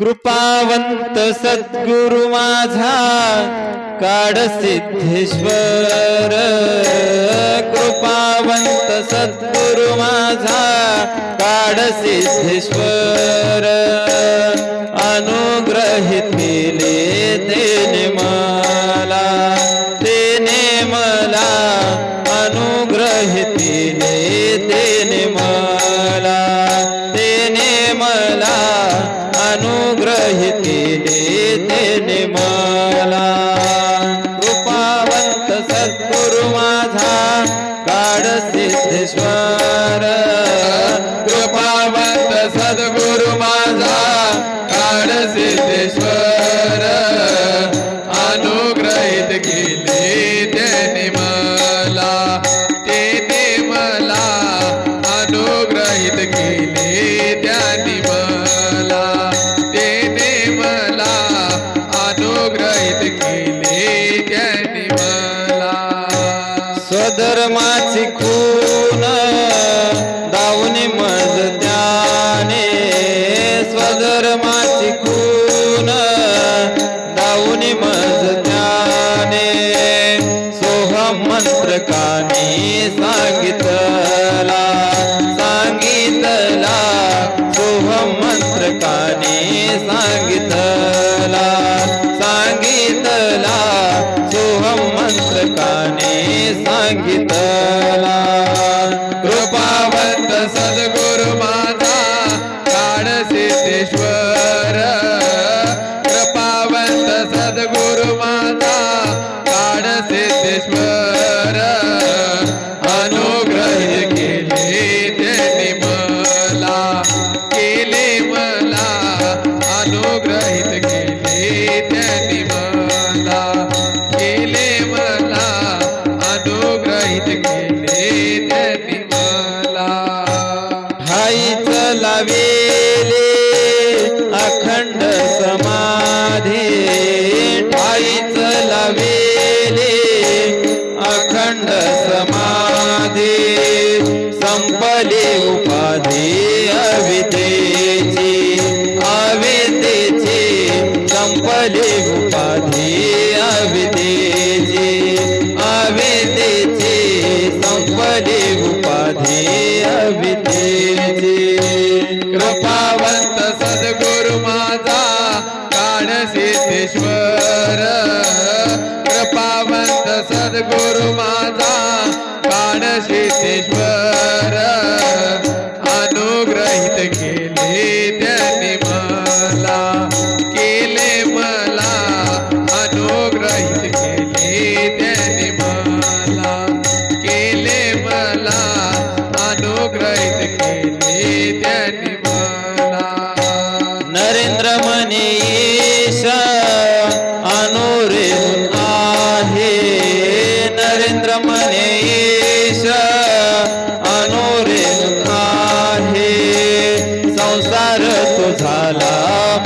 कृपावंत सद्गुरु माझा काड सिद्धेश्वर. कृपावंत सद्गुरु माझा काड सिद्धेश्वर. अनुग्रहित केले तेने झाला कृपावंत सद्गुरु माझा काड सिद्धेश्वर. धर्माची खून दावणी मज त्याने. स्वधर्माची खून दावणी मज त्याने. सोहम मंत्र कानी सांगितला सांगितला. सोहम मंत्र कानी सांगितला. कृपावंत लावेले अखंड समाधी. ठाईच लावेले अखंड समाधी. संपले उपाधी अविदेची अवितेची. संपले उपाधी अविदेची अवितेची. संपले सिद्धेश्वर कृपावंत सद्गुरु माझा काळ झाला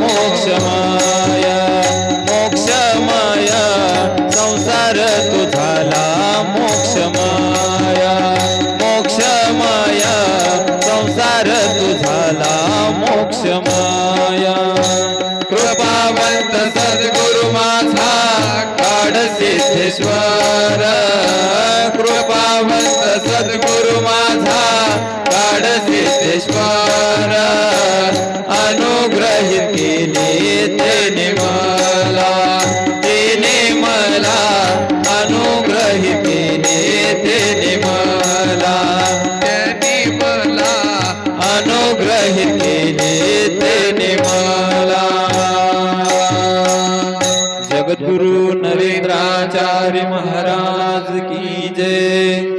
मोक्षमय मोक्षमय संसार तू झाला मोक्षमय मोक्षमय संसार तू झाला मोक्षमय. कृपावंत सद्गुरु माझा काढ सिद्धेश्वर अनुग्रहित केले तेने मला तेने मला. अनुग्रहित केले तेने मला. त्यांनी मला अनुग्रहित केले तेने मला. जगद्गुरु नरेंद्राचार्य महाराज की जय.